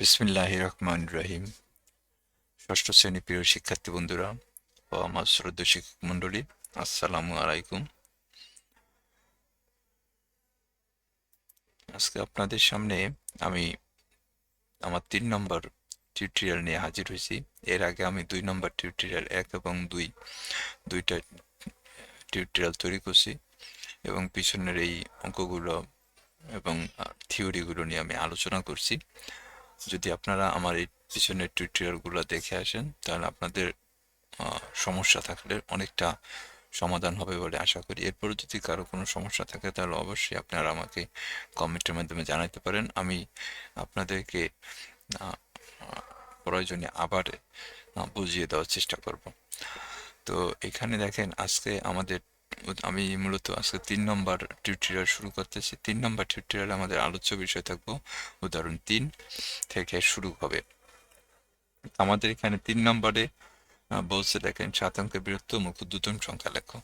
বিসমিল্লাহ রহমান রহিম ষষ্ঠ শ্রেণি প্রিয় শিক্ষার্থী বন্ধুরা ও আমার শ্রদ্ধ শিক্ষক মণ্ডলী, আসসালামু আলাইকুম। আজকে আপনাদের সামনে আমি আমার তিন নম্বর টিউটোরিয়াল নিয়ে হাজির হয়েছি। এর আগে আমি দুই নম্বর টিউটোরিয়াল এক এবং দুই, দুইটা টিউটোরিয়াল তৈরি করছি এবং পিছনের এই অঙ্কগুলো এবং থিওরিগুলো নিয়ে আমি আলোচনা করছি। যদি আপনারা আমার এই পিছনের টিউটোরিয়ালগুলো দেখে আসেন, তাহলে আপনাদের সমস্যা থাকলে অনেকটা সমাধান হবে বলে আশা করি। এরপরে যদি কারও কোনো সমস্যা থাকে, তাহলে অবশ্যই আপনারা আমাকে কমেন্টের মাধ্যমে জানাতে পারেন। আমি আপনাদেরকে প্রয়োজনে আবার বুঝিয়ে দেওয়ার চেষ্টা করব। তো এখানে দেখেন, আজকে আমাদের আমি মূলত আজকে তিন নম্বর টিউটোরিয়াল শুরু করতেছি। তিন নম্বর টিউটোরিয়াল আমাদের আলোচ্য বিষয় থাকব। উদাহরণ তিন থেকে শুরু হবে। আমাদের এখানে তিন নম্বরে বলছে দেখেন, সাত অঙ্কের বৃহত্তম ক্ষুদ্রতম সংখ্যা লেখো।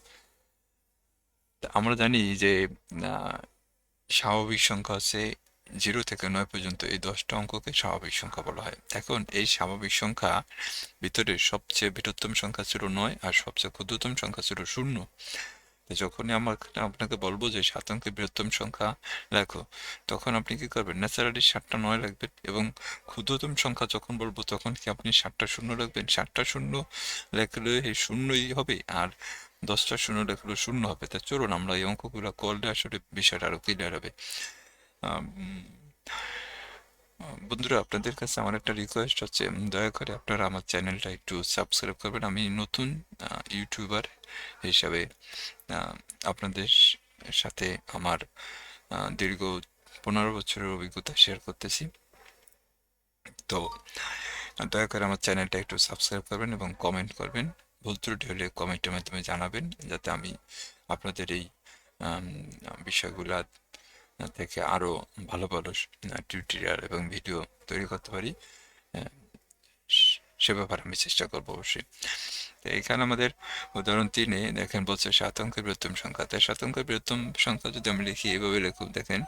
আমরা জানি যে স্বাভাবিক সংখ্যা হচ্ছে জিরো থেকে নয় পর্যন্ত এই দশটা অঙ্ককে স্বাভাবিক সংখ্যা বলা হয়। এখন এই স্বাভাবিক সংখ্যা ভিতরে সবচেয়ে বৃহত্তম সংখ্যা ছিল নয় আর সবচেয়ে ক্ষুদ্রতম সংখ্যা ছিল শূন্য। যখনই আমার আপনাকে বলব যে সাত অঙ্কের বৃহত্তম সংখ্যা লেখো, তখন আপনি কি করবেন? ন্যাচারালি সাতটা নয় রাখবেন এবং ক্ষুদ্রতম সংখ্যা যখন বলব, তখন কি আপনি সাতটা শূন্য রাখবেন? সাতটা শূন্য লেখলে এই শূন্যই হবে আর দশটা শূন্য লেখলে শূন্য হবে। তা চলুন, আমরা এই অঙ্কগুলো করলে আসলে বিষয়টা আরও ক্লিয়ার হবে। বন্ধুরা, আপনাদের কাছে আমার একটা রিকোয়েস্ট হচ্ছে দয়া করে আপনারা আমার চ্যানেলটা একটু সাবস্ক্রাইব করবেন। আমি নতুন ইউটিউবার হিসাবে আপনাদের সাথে আমার দীর্ঘ পনেরো বছরের অভিজ্ঞতা শেয়ার করতেছি। তো, দয়া করে আমার চ্যানেলটা একটু সাবস্ক্রাইব করবেন এবং কমেন্ট করবেন। ভুল ত্রুটি হলে কমেন্টের মাধ্যমে জানাবেন, যাতে আমি আপনাদের এই বিষয়গুলা থেকে আরও ভালো ভালো টিউটোরিয়াল এবং ভিডিও তৈরি করতে পারি সে ব্যাপারে আমি চেষ্টা করব অবশ্যই। এখানে আমাদের উদাহরণ তিনে দেখেন বলছে সাত অঙ্কের বৃহত্তম সংখ্যা। তাই সাত অঙ্কের বৃহত্তম সংখ্যা যদি আমি লিখি, এভাবে লেখুক দেখেন।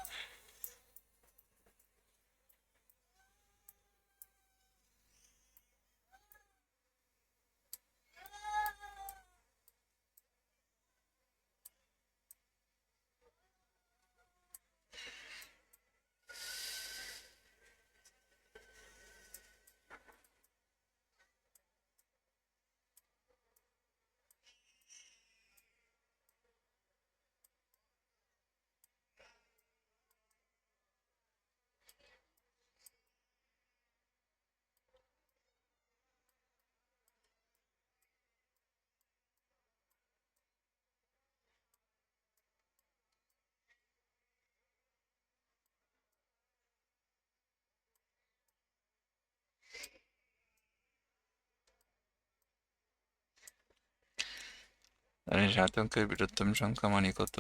তাহলে সাত অঙ্কের বৃহত্তম সংখ্যা মানে কত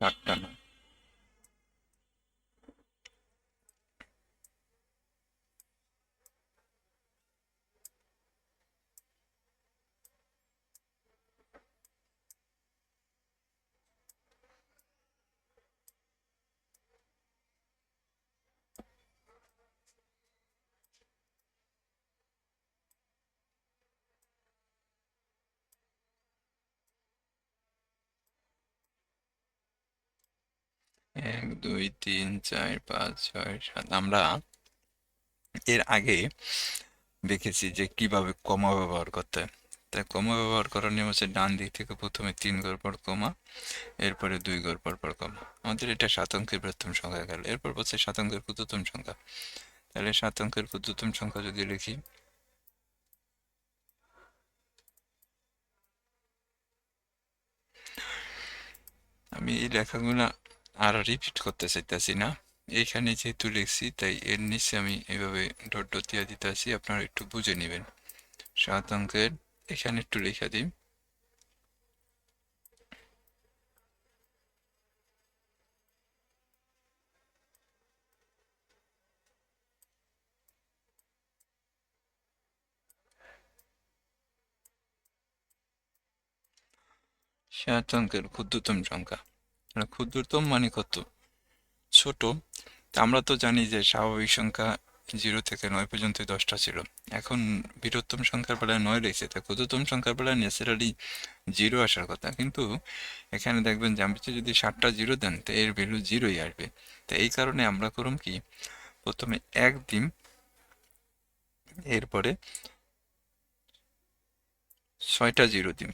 সাতটা না এক, দুই, তিন, চার, পাঁচ, ছয়, সাত। আমরা এর আগে দেখেছি যে কীভাবে কমা ব্যবহার করতে তাই কমা ব্যবহার করার নিয়ম হচ্ছে ডান দিক থেকে প্রথমে তিন ঘর পর কমা, এরপরে দুই ঘর পর পর কমা। আমাদের এটা সাত অঙ্কের প্রথম সংখ্যা গেল। এরপর বলছে সাত অঙ্কের ক্ষুদ্রতম সংখ্যা। তাহলে সাত অঙ্কের ক্ষুদ্রতম সংখ্যা যদি লিখি, আমি এই লেখাগুলো আর রিপিট করতে চাইতেছি না। এইখানে যেহেতু লিখছি, তাই এর নিচে আমি এইভাবে ডট ডট দিয়ে দিতেছি, আপনারা একটু বুঝে নেবেন। সাত অঙ্কের, এখানে একটু লেখা দিই। সাত অঙ্কের ক্ষুদ্রতম সংখ্যা। ক্ষুদ্রতম মানে কত? ছোট। তা আমরা তো জানি যে স্বাভাবিক সংখ্যা জিরো থেকে নয় পর্যন্ত দশটা ছিল। এখন বৃহত্তম সংখ্যার বেলায় নয় রয়েছে। তা ক্ষুদ্রতম সংখ্যার বেলায় ন্যাচারালি জিরো আসার কথা। কিন্তু এখানে দেখবেন যে আপনি যদি ষাটটা জিরো দেন, তো এর ভ্যালু জিরোই আসবে। তো এই কারণে আমরা করুম কি? প্রথমে এক দিন, এরপরে ছয়টা জিরো দিন।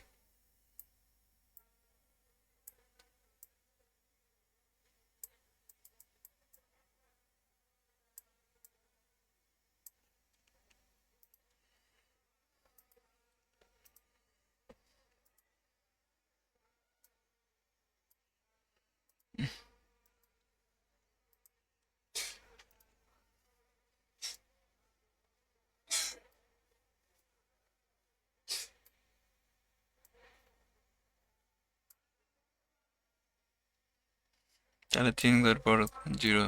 তাহলে তিন ঘর পর জিরো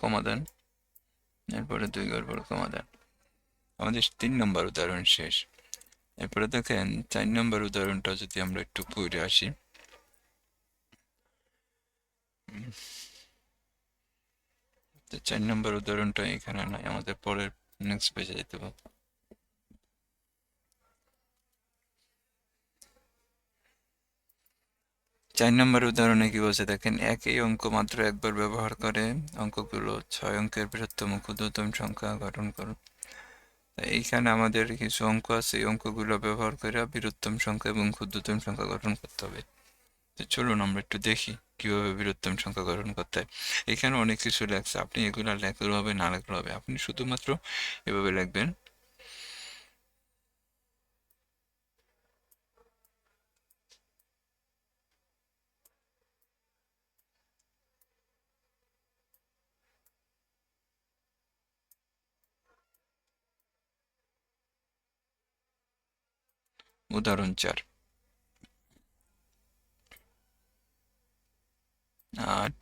কমা দেন। এরপরে দুই ঘর পর কমা দেন। আমাদের তিন নম্বর উদাহরণ শেষ। এরপরে দেখেন, চার নম্বর উদাহরণটা যদি আমরা একটু পড়ে আসি। চার নম্বর উদাহরণটা এখানে নাই, আমাদের পরের নেক্সট পেজে যেতে হবে। চার নম্বর উদাহরণে কি বলছে? দেখেন, একই অঙ্ক মাত্র একবার ব্যবহার করে অঙ্কগুলো ছয় অঙ্কের বৃহত্তম ক্ষুদ্রতম সংখ্যা গঠন করো। এইখানে আমাদের কিছু অঙ্ক আছে, এই অঙ্কগুলো ব্যবহার করে বৃহত্তম সংখ্যা এবং ক্ষুদ্রতম সংখ্যা গঠন করতে হবে। তো চলুন আমরা একটু দেখি কীভাবে বৃহত্তম সংখ্যা গঠন করতে হয়। এখানে অনেক কিছু লেখছে, আপনি এগুলো লেখলে হবে না লেখলে হবে। আপনি শুধুমাত্র এভাবে লিখবেন উদাহরণ চার আট।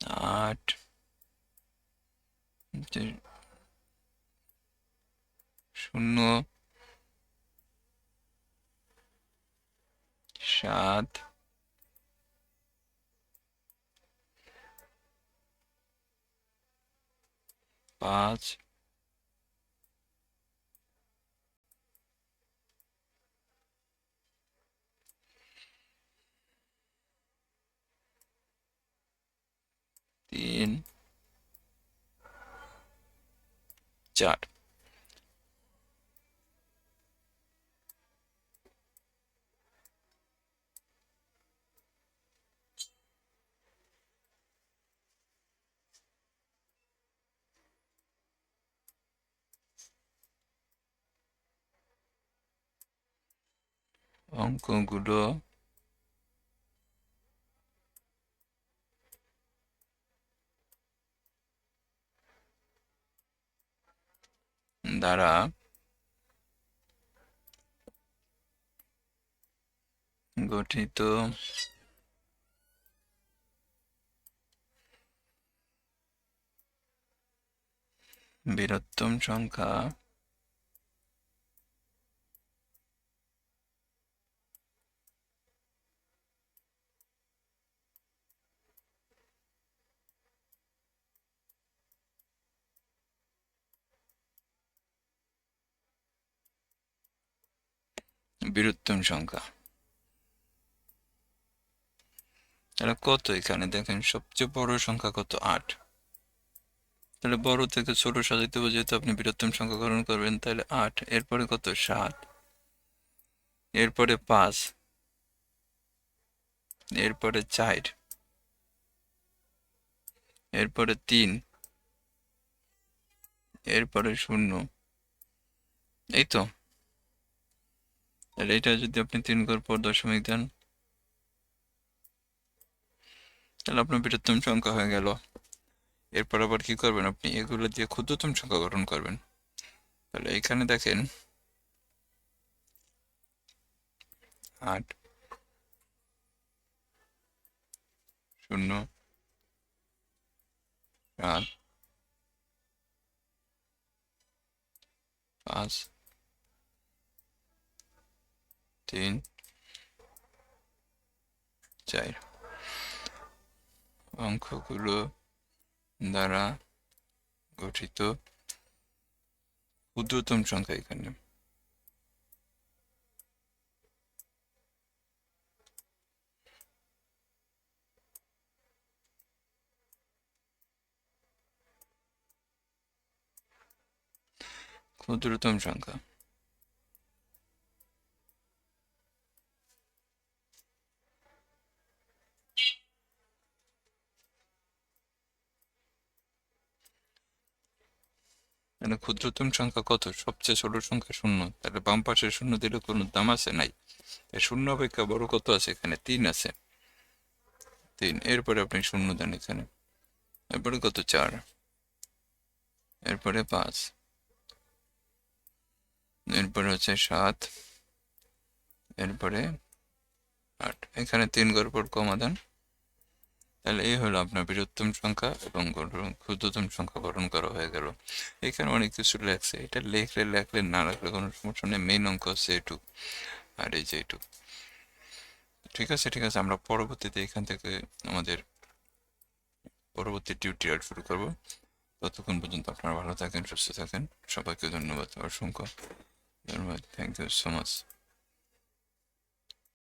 আট শূন্য। সাত। পাঁচ। তিন। চার। অঙ্কগুলো দ্বারা গঠিত বৃহত্তম সংখ্যা বৃহত্তম সংখ্যা। তাহলে কত এখানে? দেখেন, সবচেয়ে বড় সংখ্যা কত? আট। তাহলে বড় থেকে ছোট সাজাইতে হবে, যেহেতু আপনি বৃহত্তম সংখ্যা গ্রহণ করবেন, তাহলে আট। এরপরে কত? সাত। এরপরে পাঁচ। এরপরে চার। এরপরে তিন। এরপরে শূন্য। এই তো। তাহলে এটা যদি আপনি তিন ঘর পর দশমিক দেন, তাহলে আপনার বৃহত্তম সংখ্যা হয়ে গেল। এরপর আবার কি করবেন আপনি? এগুলো দিয়ে ক্ষুদ্রতম সংখ্যা গঠন করবেন। তাহলে এখানে দেখেন, আট, শূন্য সাত পাঁচ তিন চার অঙ্কগুলো দ্বারা গঠিত ক্ষুদ্রতম সংখ্যা এখানে। ক্ষুদ্রতম সংখ্যা। মানে ক্ষুদ্রতম সংখ্যা কত? সবচেয়ে ছোট সংখ্যা শূন্য। তাহলে বাম পাশে শূন্য দিলে কোনো দাম আছে? নাই। শূন্য অপেক্ষা বড় কত আছে এখানে? তিন আছে। তিন। এরপরে আপনি শূন্য দেন এখানে। এরপরে কত? চার। এরপরে পাঁচ। এরপরে হচ্ছে সাত। এরপরে আট। এখানে তিন গড় পর কমা দেন। তাহলে এই হলো আপনার বৃহত্তম সংখ্যা এবং ক্ষুদ্রতম সংখ্যা গঠন করা হয়ে গেল। এখানে অনেক কিছু লেখছে। এটা লেখলে লেখলে না রাখলে কোনো সমস্যা নেই। মেইন অঙ্ক হচ্ছে এটুক আর এই যে এটুক ঠিক আছে ঠিক আছে। আমরা পরবর্তীতে এখান থেকে আমাদের পরবর্তী টিউটোরিয়াল শুরু করব। ততক্ষণ পর্যন্ত আপনারা ভালো থাকেন, সুস্থ থাকেন। সবাইকে ধন্যবাদ, অসংখ্য ধন্যবাদ। Thank you so much